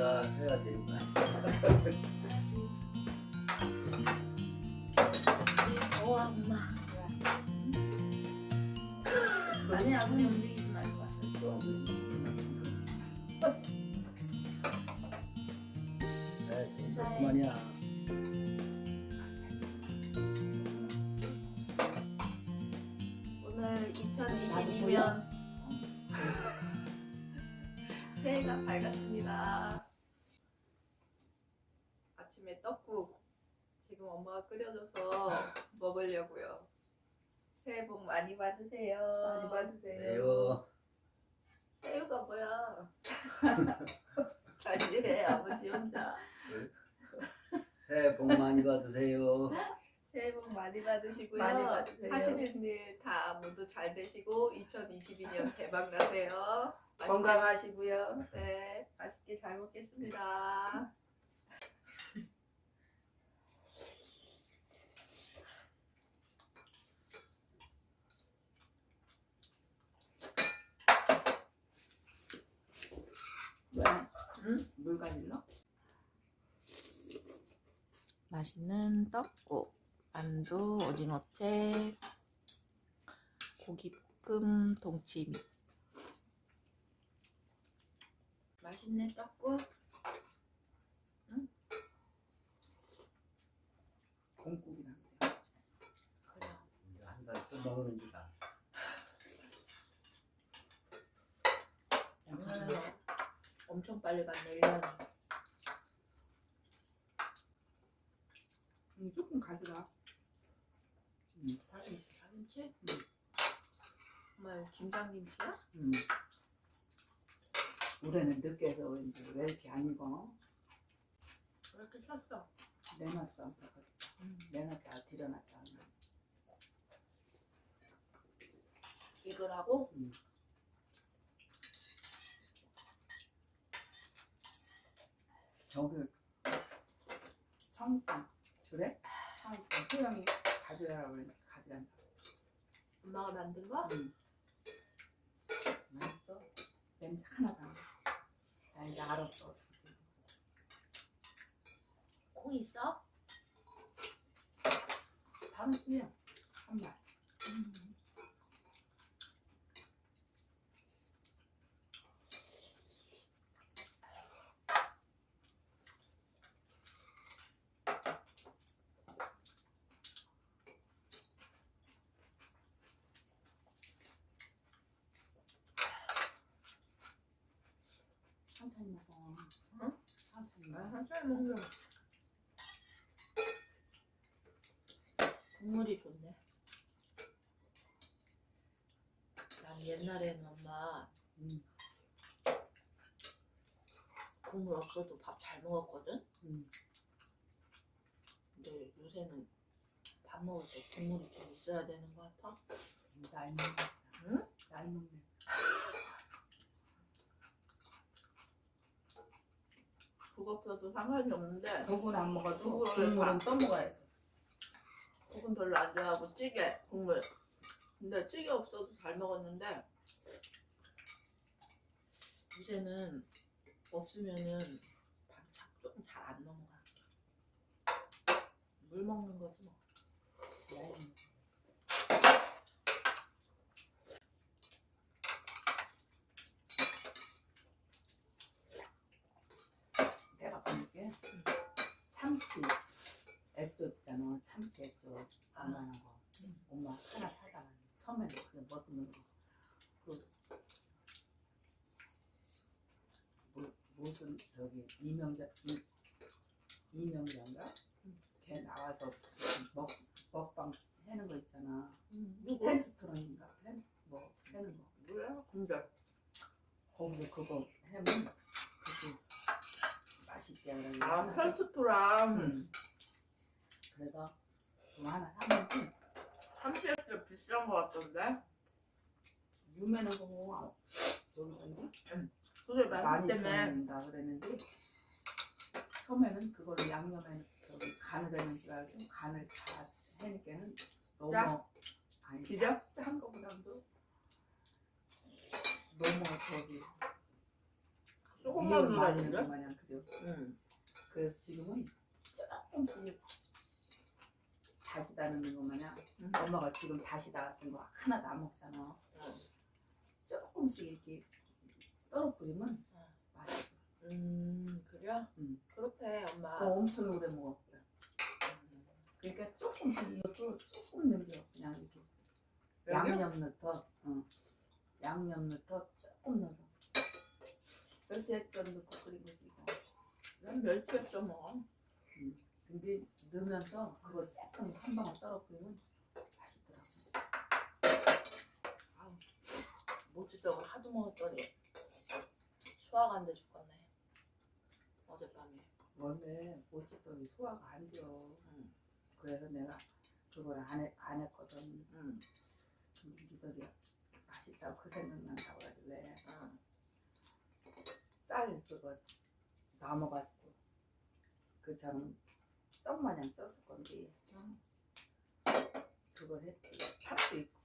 네가 해야 되는 거야. 어 엄마. 아니야 그냥 움직이 2022년 새해가 밝았습니다. 아침에 떡국 지금 엄마가 끓여줘서 먹으려고요. 새해 복 많이 받으세요. 많이 받으세요. 네요. 새우가 뭐야? 다시 해 아버지 혼자. 새해 복 많이 받으세요. 새해 복 많이 받으시고요. 많이 받으세요. 하시는 일 다 모두 잘 되시고 2022년 대박 나세요. 맛있게- 건강하시고요. 네, 맛있게 잘 먹겠습니다. 왜? 응? 물 가질러? 맛있는 떡국, 만두, 오징어채, 고기볶음, 동치미. 맛있네 떡국. 공국이랑. 그래. 한달또 먹는 기가. 작년에 엄청 빨리 갔네 1년이. 음, 조금 가져가. 음, 파 김치. 김치? 엄마 이거 김장김치야? 음. 올해는 늦게 해서 왜 이렇게 안 익어? 왜 이렇게 셨어? 내놨어. 음. 내놨다가 들여놨다. 익으라고? 저기 청국장 주래? 청국장 소영이 가져가라고 그러니까 가져간다. 엄마가 만든 거? 음. 맛있어. 냄새 하나도 안 나. 나 이제 알았어. 콩 있어? 바로 뛰어. 한 말. 천 먹어. 응? 한살 먹는. 국물이 좋네. 난 옛날에는 엄마 음. 국물 없어도 밥 잘 먹었거든. 음. 근데 요새는 밥 먹을 때 국물이 좀 있어야 되는 것 같아. 날 먹네. 응? 날 먹네. 국 없어도 상관이 없는데 국은 안 먹어도 국으로 국물은 다. 또 먹어야 돼. 국은 별로 안 좋아하고 찌개 국물. 근데 찌개 없어도 잘 먹었는데 이제는 없으면은 밥참 조금 잘 안 넘어가. 물 먹는 거지 뭐. 날 먹네. 내가 보니까 참치 액젓 있잖아. 참치 액젓 안하는 거. 엄마 하나 사다가 처음에는 그냥 먹으면 그 뭐, 무슨 저기 이명자 이, 이명자인가? 걔 나와서 먹 먹방 해는 거 있잖아. 누구? 펜스트론인가? 펜, 뭐 해는 거. 몰라? 근데 거기서 그거 해면 그게 맛있게 하라고. 아 응. 그래서 그거 하나 사면 참치액젓 비싼 거 같던데? 유명한 거 저기 뭔지? 근데 맛있기 때문에 12,000원인가 그랬는데 처음에는 그거를 양념에 저기 간을 해는 줄 알고 간을 다 해니까는 너무 짜? 아니 기죠? 짠 거보다도 너무 저기 조금만 이걸 많이? 넣는 마냥 그래요. 응. 그래서 지금은 조금씩 다시다 넣는 거 마냥 응. 엄마가 지금 다시다 같은 거 하나도 안 먹잖아. 조금씩 이렇게 떨어뜨리면 응. 맛있어. 음 그래? 응. 그렇대 엄마. 그거 엄청 오래 먹어. 그러니까 조금씩 이것도 조금 넣겨 그냥 이렇게 양념? 넣더, 응. 양념 넣더 조금 넣어서 멸치 액젓 넣고 끓인 거지 이거. 난 멸치였어 뭐. 근데 넣으면서 그거 조금 한 방울 떨어뜨리면 맛있더라고. 모찌떡을 하도 먹었더니 소화가 안 돼 죽겠네. 어젯밤에. 원래 모찌떡이 소화가 안 돼. 응. 그래서 내가 그걸 안, 해, 안 했거든. 응. 근데 니들이 맛있다고 그 생각난다고 왜. 응. 쌀 그거 남아가지고 그처럼 떡 마냥 쪘을 건데 응. 그걸 했지. 팥도 있고.